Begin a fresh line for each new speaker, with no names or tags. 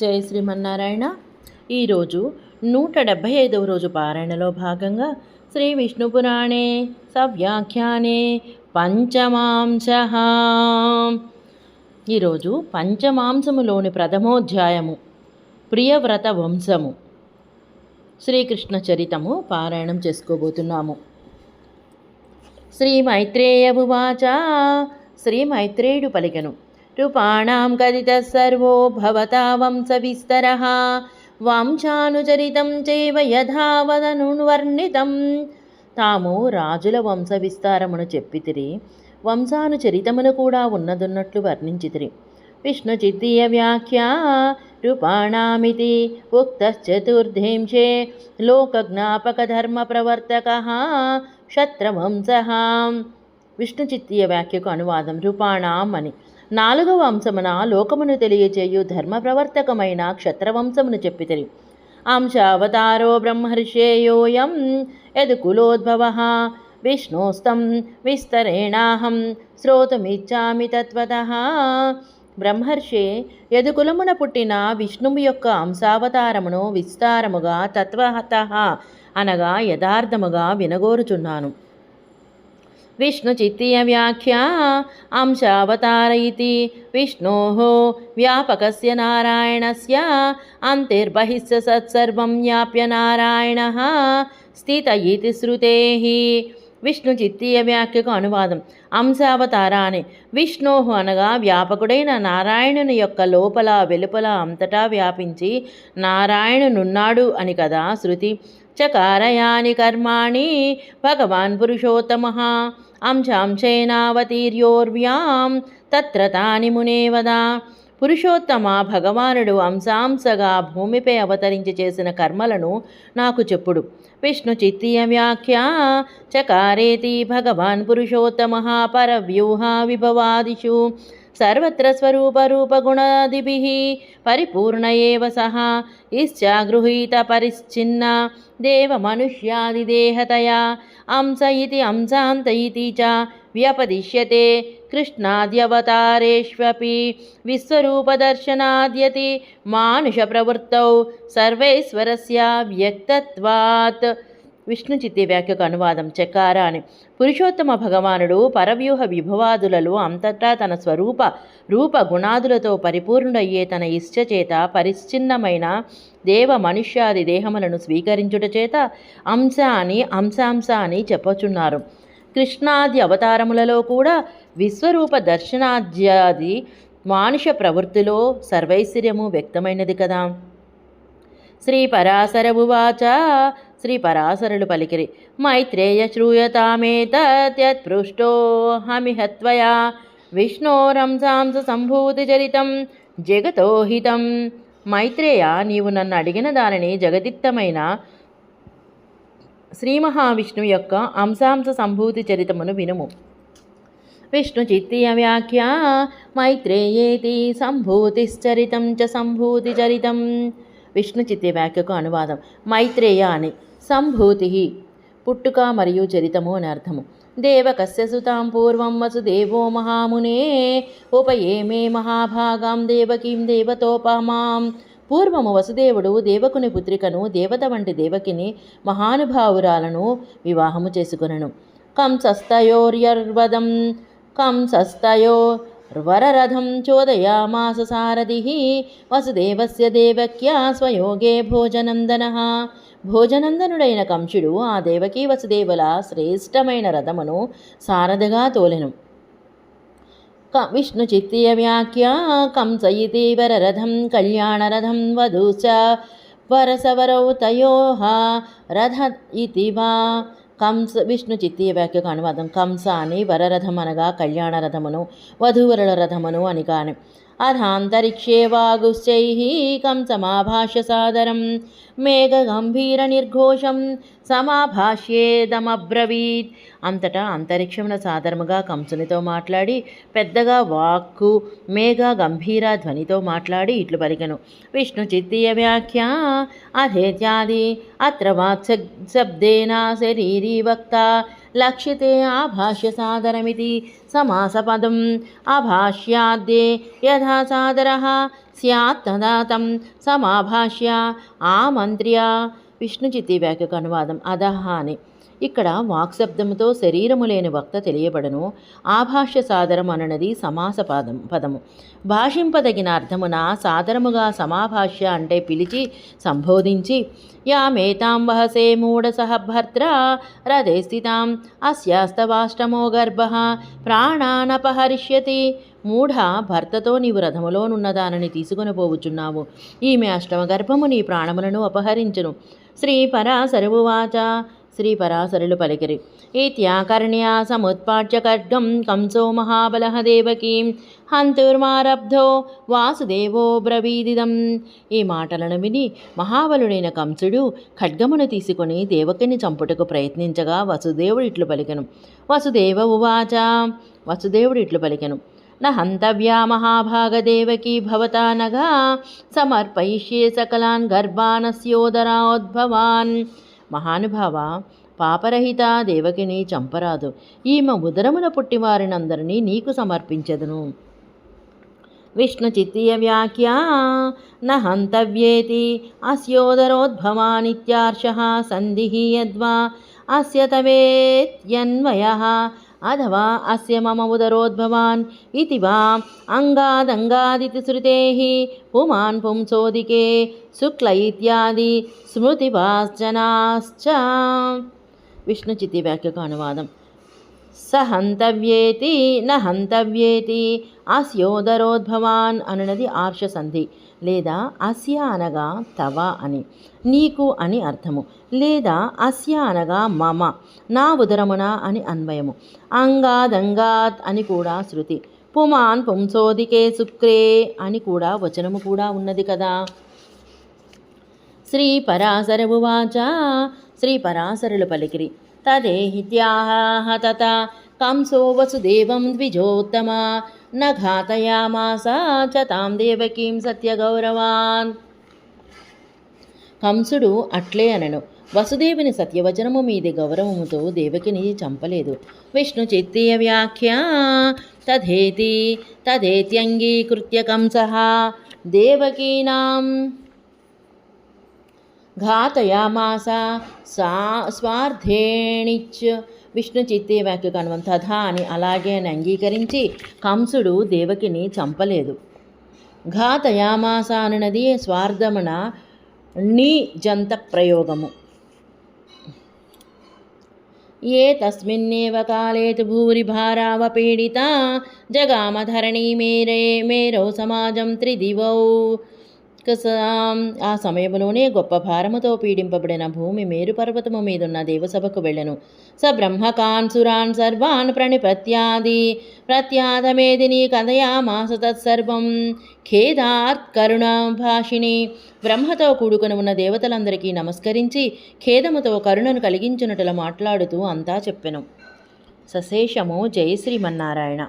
జై శ్రీమన్నారాయణ. ఈరోజు నూట డెబ్భై ఐదవ రోజు పారాయణలో భాగంగా శ్రీ విష్ణు పురాణే సవ్యాఖ్యానే పంచమాంశ ఈరోజు పంచమాంసములోని ప్రథమోధ్యాయము ప్రియవ్రత వంశము. శ్రీకృష్ణ చరితము పారాయణం చేసుకోబోతున్నాము. శ్రీ మైత్రేయభువాచ శ్రీ మైత్రేయుడు పలికెను. రూపాణాం కదిత సర్వో భవతా వంశవిస్తర వంశానుచరితం చైవ యథావదనువర్ణితం తాము రాజుల వంశ విస్తారమును చెప్పితిరి వంశానుచరితమును కూడా ఉన్నదున్నట్లు వర్ణించితిరి. విష్ణుచిత్తీయ వ్యాఖ్యా రూపాణామితి ఉక్తశ్చతుర్ధేంశే లోకజ్ఞాపకధర్మప్రవర్తక క్షత్రవంశ। విష్ణుచిత్తీయ వ్యాఖ్యకు అనువాదం రూపాణాం అని నాలుగవ అంశమున లోకమును తెలియచేయు ధర్మ ప్రవర్తకమైన క్షత్రవంశమును చెప్పితిరి. అంశావతారో బ్రహ్మర్షేయోయం యదుకులోద్భవ. విష్ణోస్తం విస్తరేణాహం శ్రోతుమిచ్చామి తత్వత. బ్రహ్మర్షి యదుకులమున పుట్టిన విష్ణువు యొక్క అంశావతారమును విస్తారముగా తత్వత అనగా యథార్థముగా వినగోరుచున్నాను. విష్ణుచిత్తీయ వ్యాఖ్యా అంశావతారైతి విష్ణో వ్యాపకస్య నారాయణస్య అంతిర్బహిస్య సత్సర్వం వ్యాప్య నారాయణ స్థిత ఇతి విష్ణు విష్ణుచిత్తీయ వ్యాఖ్యకు అనువాదం అంశావతార అని విష్ణోహు అనగా వ్యాపకుడైన నారాయణుని యొక్క లోపల వెలుపల అంతటా వ్యాపించి నారాయణునున్నాడు అని కదా శృతి. చకారయాని కర్మాణి భగవాన్ పురుషోత్తమ. అంశాంశేనావతీర్యోర్వ్యాం తత్ర తాని మునేవదా పురుషోత్తమ భగవానుడు అంశాంశగా భూమిపై అవతరించి చేసిన కర్మలను నాకు చెప్పుడు. విష్ణు చిత్తీయ వ్యాఖ్య చకారేతి భగవాన్ పురుషోత్తమ పరవ్యూహ విభవాదిషు. సర్వత్ర స్వరూపరూపగుణాదిభిः పరిపూర్ణ ఏవ సహ ఇశ్చాగృహీత పరిశ్చిన్న దేవమనుష్యాదిదేహతయా అంశ ఇది అంశాంత ఇది చ వ్యపదిశ్యతే కృష్ణాద్యవతారేష్వపి విశ్వరూపదర్శనాద్యతి మానుషప్రవృత్తౌ సర్వేశ్వరస్య వ్యక్తత్వాత్. విష్ణు చిత్తి వ్యాఖ్యకు అనువాదం చెక్కార అని పురుషోత్తమ భగవానుడు పరవ్యూహ విభవాదులలో అంతటా తన స్వరూప రూప గుణాదులతో పరిపూర్ణుడయ్యే తన ఇష్టచేత పరిచ్ఛిన్నమైన దేవ మనుష్యాది దేహములను స్వీకరించుట చేత అంశ అని అంశాంశ అని చెప్పచున్నారు. కృష్ణాది అవతారములలో కూడా విశ్వరూప దర్శనాద్యాది మానుష ప్రవృత్తిలో సర్వైశ్వర్యము వ్యక్తమైనది కదా. శ్రీ పరాశరభువాచ శ్రీ పరాశరులు పలికిరి. మైత్రేయ శ్రూయతామేతత్పృష్టో హమిహత్వయా. సంభూతి చరితం జగతోహితం మైత్రేయ నీవు నన్ను అడిగిన దానిని జగదిత్తమైన శ్రీ మహావిష్ణువు యొక్క అంశాంశ సంభూతి చరితమును వినుము. విష్ణు చిత్తీయ వ్యాఖ్య మైత్రేయేతి సంభూతిశ్చరితం చ సంభూతి చరితం. విష్ణు చిత్తి వ్యాఖ్యకు అనువాదం. మైత్రేయ అని. సంభూతి. పుట్టుక మరియు చరితము అని అర్థము. దేవకస్య సుతాం పూర్వం వసుదేవో మహామునే. ఉపయేమే మహాభాగాం దేవకీం దేవతోపమాం. పూర్వము వసుదేవుడు దేవకుని పుత్రికను దేవత వంటి దేవకిని మహానుభావురాలను వివాహము చేసుకొనను. కంసస్తయోర్యర్వదం కంసస్తయో వరరథం చోదయామాస సారథి. వసుదేవస్య దేవక్యా స్వయోగే భోజనందన. భోజనందనుడైన కంసుడు ఆ దేవకీ వసుదేవుల శ్రేష్టమైన రథమును సారథగా తోలెను. క విష్ణు చిత్తీయ వ్యాఖ్య కంస ఇతి వరరథం కళ్యాణరథం వధూ చ వరసవరౌ తయోహ రథ ఇతి వా. కంస విష్ణు చిత్తీయ వ్యాఖ్యకు అనువాదం కంస అని వరరథం అనగా కళ్యాణ రథమును వధూవరుల రథమును అని కాని. అధాంతరిక్షే వాగుశ్చై కంసమాభాష్య సాదరం మేఘగంభీర నిర్ఘోషం సమాభాష్యేదమబ్రవీత్ అంతటా అంతరిక్షమున సాదరముగా కంసునితో మాట్లాడి పెద్దగా వాక్కు మేఘ గంభీర ధ్వనితో మాట్లాడి ఇట్లు పలికను. విష్ణు చిత్తీయ వ్యాఖ్య అధేత్యాది అత్ర వాక్శబ్దేన శరీరీ వక్త లక్ష్యతే ఆభాష్య సాదరమితి సమాసపదం ఆభాష్యాద్దే యథా సాదర స్యాత్ తదా తం సమాభాష్య ఆమంత్ర్య విష్ణుచిత్తి వ్యాఖ్యకు అనువాదం అదహ అని ఇక్కడ వాక్శబ్దముతో శరీరము లేని వక్త తెలియబడను. ఆభాష్య సాదరం అననది సమాస పదం పదము. భాషింపదగిన అర్థమున సాదరముగా సమాభాష్య అంటే పిలిచి సంబోధించి యామేతాం వహసే మూఢసహభర్త్ర రథే స్థితాం అస్యాస్తవాష్టమో గర్భ ప్రాణానపహరిష్యతి మూఢ భర్తతో నీవు రథములోనున్నదానని తీసుకొని పోవుచున్నావు. ఈమె అష్టమ గర్భము నీ ప్రాణములను అపహరించును. శ్రీ పరాశరువాచ శ్రీ పరాశరులు పలికిరి. ఇత్యాకర్ణ్యా సముత్పాట్య ఖడ్గం కంసో మహాబలహ దేవకీం హంతుర్మారబ్ధో వాసుదేవో బ్రవీదిదం. ఈ మాటలను విని మహాబలుడైన కంసుడు ఖడ్గమును తీసుకొని దేవకిని చంపుటకు ప్రయత్నించగా వసుదేవుడు ఇట్లు పలికెను. వసుదేవ ఉవాచ. వసుదేవుడు ఇట్లు పలికెను. న హంతవ్యా మహాభాగదేవకీ భవతానగా సమర్పయిష్యే సకలాన్ గర్భానస్యోదరాద్భవాన్. మహానుభావ పాపరహిత దేవకిని చంపరాదు. ఈమె ఉదరమున పుట్టివారినందరినీ నీకు సమర్పించదును. విష్ణు చిత్తీయ న హంతవ్యేతి అస్యోదరోద్భవానిత్యార్ష సంధి యద్వా అస్య తవేత్యన్వయ అథవా అస్య మమ ఉదరోద్భవాన్ ఇతి వా అంగాదంగాదితి శృతే పుమాన్ పుంసోదికే శుక్ల ఇత్యాది స్మృతివాశ్చనాశ్చ విష్ణుచితి వ్యాఖ్యకు అనువాదం స హంతవ్యేతి న హంతవ్యేతి అస్యోదరోద్భవాన్ అనునది ఆర్ష సంధి లేదా అస్య అనగా తవ అని. నీకు అని అర్థము. లేదా అస్య అనగా మమ నా ఉదరమున అని అన్వయము. అంగాదంగాత్ అని కూడా శృతి. పుమాన్ పుంసోదికే శుక్రే అని కూడా వచనము కూడా ఉన్నది కదా. శ్రీ పరాశర శ్రీ పరాశరులు పలికిరి. తదేహిత్యాహ తత కంసో వసుదేవం ద్విజోత్తమ. న ఘాతయామాస చ తాం దేవకీం సత్యగౌరవాన్. కంసుడు అట్లే అనను. వసుదేవుని సత్యవచనము మీది గౌరవముతో దేవకిని చంపలేదు. విష్ణు చిత్తీయ వ్యాఖ్య తదేతి తదేత్యంగీకృత్య కంస దేవకీనాం. ఘాతయామాస సా స్వార్థేణిచ్ విష్ణు చిత్తే వ్యాఖ్యకు తథా అని అలాగే అని అంగీకరించి కంసుడు దేవకిని చంపలేదు. ఘాతయామాస అనున్నది స్వార్థమున నీ జంత ప్రయోగము. ఏ తస్మిన్నేవ కాలే తు భూరి భారావపీడితా జగామధరణీ మేరే మేరో సమాజం త్రిదివౌ. ఆ సమయంలోనే గొప్ప భారముతో పీడింపబడిన భూమి మేరు పర్వతము మీదున్న దేవసభకు వెళ్ళెను. స బ్రహ్మకాన్ సురాన్ సర్వాన్ ప్రణిపత్యాది. ప్రత్యాదమేదిని కథయామాస తత్సర్వం. ఖేదాత్ కరుణ భాషిణి బ్రహ్మతో కూడుకుని ఉన్న దేవతలందరికీ నమస్కరించి ఖేదముతో కరుణను కలిగించునట్ల మాట్లాడుతూ అంతా చెప్పెను. సశేషము జయ శ్రీమన్నారాయణ